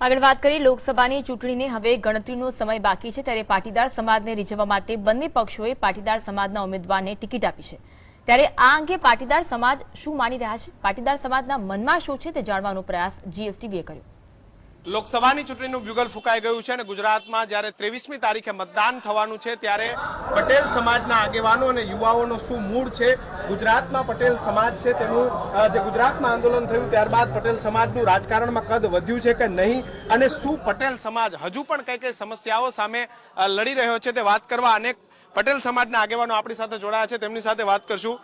આગળ વાત કરીએ, લોકસભાની ચૂંટણીને. હવે ગણતરીનો સમય બાકી છે ત્યારે પાટીદાર સમાજને રીઝવવા માટે બંને પક્ષોએ પાટીદાર સમાજના ઉમેદવારને ટિકિટ આપી છે. ત્યારે આ અંગે પાટીદાર સમાજ શું માની રહ્યા છે? પાટીદાર સમાજના મનમાં શું છે તે જાણવાનો પ્રયાસ જીએસટીવીએ કર્યો. લોકસભાની ચૂંટણીનું બ્યુગલ ફૂંકાઈ ગયું છે અને ગુજરાતમાં જ્યારે ત્રેવીસમી તારીખે મતદાન થવાનું છે, ત્યારે પટેલ સમાજના આગેવાનો અને યુવાઓનો શું મૂડ છે? ગુજરાતમાં પટેલ સમાજ છે તેનું જે ગુજરાતમાં આંદોલન થયું ત્યારબાદ પટેલ સમાજનું રાજકારણમાં કદ વધ્યું છે કે નહીં? અને શું પટેલ સમાજ હજુ પણ કઈ કઈ સમસ્યાઓ સામે લડી રહ્યો છે તે વાત કરવા અનેક પટેલ સમાજના આગેવાનો આપણી સાથે જોડાયા છે, તેમની સાથે વાત કરશું.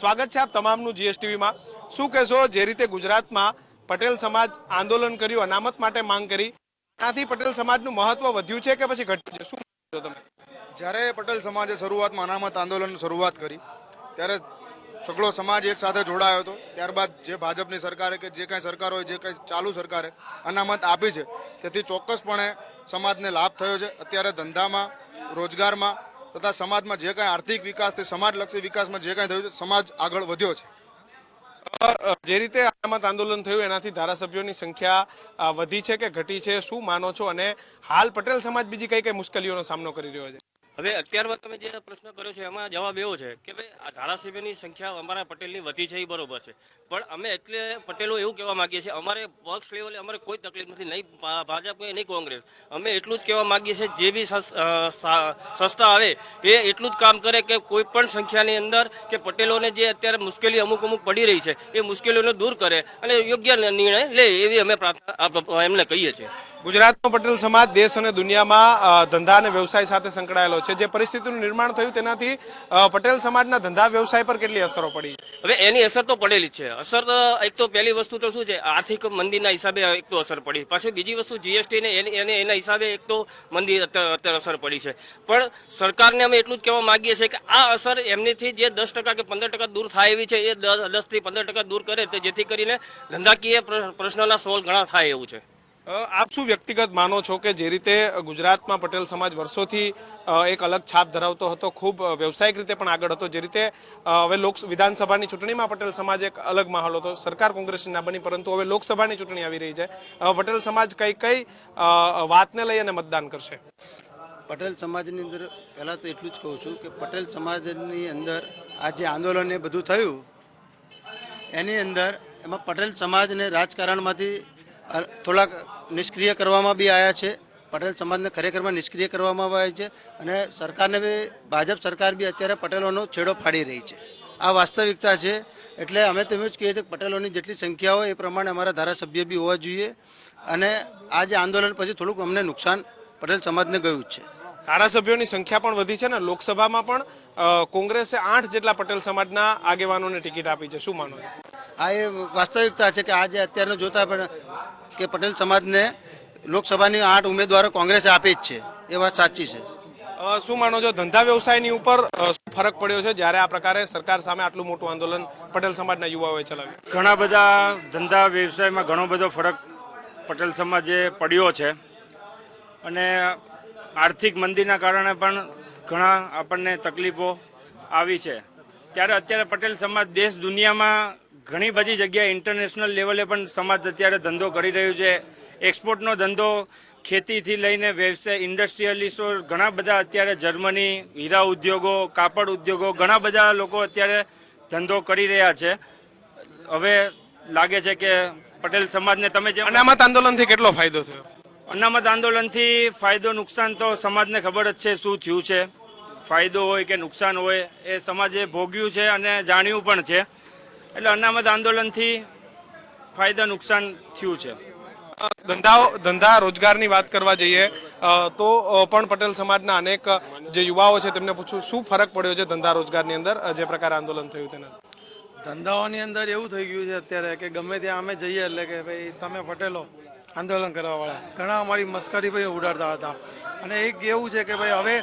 સ્વાગત છે આપ તમામનું જીએસટીવીમાં શું કહેશો, જે રીતે ગુજરાતમાં પટેલ સમાજ આંદોલન કર્યું, અનામત માટે માંગ કરી. ત્યાંથી પટેલ સમાજનું મહત્વ વધ્યું છે કે પછી ઘટ્યું છે? શું તમે? જ્યારે પટેલ સમાજે શરૂઆતમાં અનામત આંદોલન શરૂઆત કરી, ત્યારે સગળો સમાજ એક સાથે જોડાયો હતો. ત્યારબાદ જે ભાજપની સરકારે કે જે કાંઈ સરકાર હોય, જે કાંઈ ચાલુ સરકારે અનામત આપી છે, તેથી ચોક્કસપણે સમાજને લાભ થયો છે. અત્યારે ધંધામાં, રોજગારમાં તથા સમાજમાં જે કાંઈ આર્થિક વિકાસ તે સમાજલક્ષી વિકાસમાં જે કાંઈ થયું છે, સમાજ આગળ વધ્યો છે. જે રીતે અનામત આંદોલન થયું એનાથી ધારાસભ્યોની સંખ્યા વધી છે કે ઘટી છે? શું માનો છો? અને હાલ પટેલ સમાજ બીજી કઈ કઈ મુશ્કેલીઓનો સામનો કરી રહ્યો છે? હવે અત્યારમાં તમે જે પ્રશ્ન કર્યો છે, એમાં જવાબ એવો છે કે ભાઈ, આ ધારાસભ્યની સંખ્યા અમારા પટેલની વધી છે એ બરોબર છે. પણ અમે એટલે પટેલો એવું કહેવા માંગીએ છીએ, અમારે પક્ષ લેવલે અમારે કોઈ તકલીફ નથી, નહીં ભાજપ કે નહીં કોંગ્રેસ. અમે એટલું જ કહેવા માંગીએ છીએ, જે બી સંસ્થા આવે, એ એટલું જ કામ કરે કે કોઈ પણ સંખ્યાની અંદર કે પટેલોને જે અત્યારે મુશ્કેલી અમુક અમુક પડી રહી છે, એ મુશ્કેલીઓને દૂર કરે અને યોગ્ય નિર્ણય લે એવી અમે પ્રાર્થના એમને કહીએ છીએ. ગુજરાતનો પટેલ સમાજ દેશ અને દુનિયામાં ધંધા અને વ્યવસાય સાથે સંકળાયેલો છે. જે પરિસ્થિતિનું નિર્માણ થયું તેનાથી પટેલ સમાજના ધંધા વ્યવસાય પર કેટલી અસરો પડી? હવે એની અસર તો પડેલી છે. અસર તો, એક તો પહેલી વસ્તુ તો શું છે, આર્થિક મંદીના હિસાબે એક તો અસર પડી. પાછી બીજી વસ્તુ જીએસટી ને એની, એને હિસાબે એક તો મંદી અત્યારે અસર પડી છે. પણ સરકારને અમે એટલું જ કહેવા માંગીએ છીએ કે આ અસર એમનીથી જે દસ ટકા કે પંદર ટકા દૂર થાય એવી છે, એ દસથી પંદર ટકા દૂર કરે તે જેથી કરીને ધંધાકીય પ્ર- પ્રશ્નોના સોલ્વ ઘણા થાય એવું છે. આપ શું વ્યક્તિગત માનો છો કે જે રીતે ગુજરાતમાં પટેલ સમાજ વર્ષોથી એક અલગ છાપ ધરાવતો હતો, ખૂબ વ્યવસાયિક રીતે પણ આગળ હતો, જે રીતે હવે લોક વિધાનસભાની ચૂંટણીમાં પટેલ સમાજ એક અલગ માહોલ હતો, સરકાર કોંગ્રેસની ના બની, પરંતુ હવે લોકસભાની ચૂંટણી આવી રહી છે. હવે પટેલ સમાજ કઈ કઈ વાતને લઈ અને મતદાન કરશે? પટેલ સમાજની અંદર પહેલાં તો એટલું જ કહું છું કે પટેલ સમાજની અંદર આ જે આંદોલન એ બધું થયું, એની અંદર એમાં પટેલ સમાજને રાજકારણમાંથી થોડાક નિષ્ક્રિય કરવામાં બી આવ્યા છે. પટેલ સમાજને ખરેખરમાં નિષ્ક્રિય કરવામાં આવ્યા છે અને સરકારને બી, ભાજપ સરકાર બી અત્યારે પટેલોનો છેડો ફાડી રહી છે. આ વાસ્તવિકતા છે. એટલે અમે તેમ જ કહીએ છીએ કે પટેલોની જેટલી સંખ્યા હોય એ પ્રમાણે અમારા ધારાસભ્ય બી હોવા જોઈએ અને આ જે આંદોલન પછી થોડુંક અમને નુકસાન પટેલ સમાજને ગયું જ છે. ધારાસભ્યોની સંખ્યા પણ વધી છે ને લોકસભામાં પણ કોંગ્રેસે આઠ જેટલા પટેલ સમાજના આગેવાનોને ટિકિટ આપી છે. શું માનો છો આ એ વાસ્તવિકતા છે કે આજે અત્યારનું જોતા પણ કે પટેલ સમાજને લોકસભાની આઠ ઉમેદવારો કોંગ્રેસે આપી જ છે. એ વાત સાચી છે. શું માનો છો? ધંધા વ્યવસાયની ઉપર શું ફરક પડ્યો છે? જ્યારે આ પ્રકારે સરકાર સામે આટલું મોટું આંદોલન પટેલ સમાજના યુવાઓએ ચલાવ્યું. ઘણા બધા ધંધા વ્યવસાયમાં ઘણો બધો ફરક પટેલ સમાજે પડ્યો છે. અને આર્થિક મંદીના કારણે પણ ઘણા આપણને તકલીફો આવી છે. ત્યારે અત્યારે પટેલ સમાજ દેશ દુનિયામાં ઘણી બધી જગ્યાએ ઇન્ટરનેશનલ લેવલે પણ સમાજ અત્યારે ધંધો કરી રહ્યું છે. એક્સપોર્ટનો ધંધો ખેતીથી લઈને વ્યવસાય ઇન્ડસ્ટ્રીયલિસ્ટો ઘણા બધા અત્યારે જર્મની હીરા ઉદ્યોગો, કાપડ ઉદ્યોગો, ઘણા બધા લોકો અત્યારે ધંધો કરી રહ્યા છે. હવે લાગે છે કે પટેલ સમાજને તમે જે અનામત આંદોલનથી કેટલો ફાયદો થયો? અનામત આંદોલનથી ફાયદો નુકસાન તો સમાજને ખબર જ છે શું થયું છે. ફાયદો હોય કે નુકસાન હોય એ સમાજે ભોગ્યું છે અને જાણ્યું પણ છે. એટલે અનામત આંદોલનથી ફાયદા નુકસાન થયું છે. ધંધાઓ ધંધા રોજગારની વાત કરવા જઈએ તો પણ પટેલ સમાજના અનેક જે યુવાઓ છે તેમને પૂછું શું ફરક પડ્યો છે ધંધા રોજગારની અંદર જે પ્રકારે આંદોલન થયું તેના? ધંધાઓની અંદર એવું થઈ ગયું છે અત્યારે કે ગમે ત્યાં અમે જઈએ એટલે કે ભાઈ તમે પટેલો આંદોલન કરવાવાળા. ઘણા અમારી મસ્કરી ભાઈ ઉડાડતા હતા. અને એક એવું છે કે ભાઈ, હવે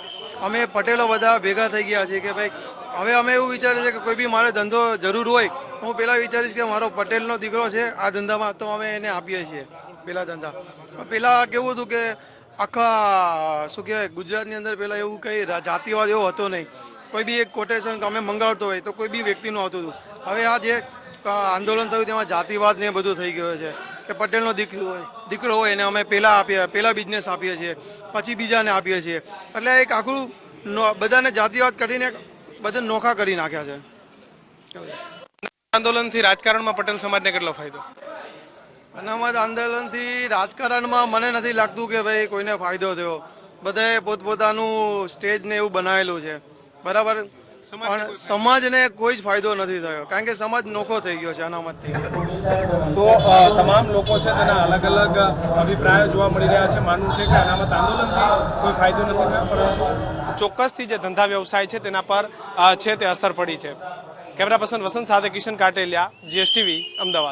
અમે પટેલો બધા ભેગા થઈ ગયા છીએ કે ભાઈ, હવે અમે એવું વિચારીએ છીએ કે કોઈ બી મારે ધંધો જરૂર હોય હું પહેલાં વિચારીશ કે મારો પટેલનો દીકરો છે, આ ધંધામાં તો અમે એને આપીએ છીએ પહેલાં ધંધા. પહેલાં કેવું હતું કે આખા, શું કહેવાય, ગુજરાતની અંદર પહેલાં એવું કંઈ જાતિવાદ એવો હતો નહીં. કોઈ બી એક કોટેશન અમે મંગાવતો હોય, તો કોઈ બી વ્યક્તિનું આવતું હતું. હવે આ જે આંદોલન થયું તેમાં જાતિવાદ ને બધું થઈ ગયું છે. કે પટેલનો દીકરો હોય. દીકરો હોય એને અમે પહેલાં આપીએ પહેલાં બિઝનેસ આપીએ છીએ પછી બીજાને આપીએ છીએ. એટલે એક આખું બધાને જાતિવાદ કરીને બધા નોખા કરી નાખ્યા છે. આંદોલનથી રાજકારણમાં પટેલ સમાજને કેટલો ફાયદો? અનામત આંદોલનથી રાજકારણમાં મને નથી લાગતું કે ભાઈ કોઈને ફાયદો થયો. બધાએ પોતપોતાનું સ્ટેજ ને એવું બનાવેલું છે. બરાબર? પણ સમાજને કોઈ જ ફાયદો નથી થયો. કારણ કે સમાજ નોખો થઈ ગયો છે અનામતથી. તો તમામ લોકો છે તેના અલગ અલગ અભિપ્રાયો જોવા મળી રહ્યા છે. માનવું છે કે અનામત આંદોલનથી કોઈ ફાયદો નથી થયો પરંતુ ચોક્કસથી જે ધંધા વ્યવસાય છે તેના પર છે તે અસર પડી છે. કેમેરા પર્સન વસંત સાથે કિશન કાટેલિયા જીએસટીવી અમદાવાદ.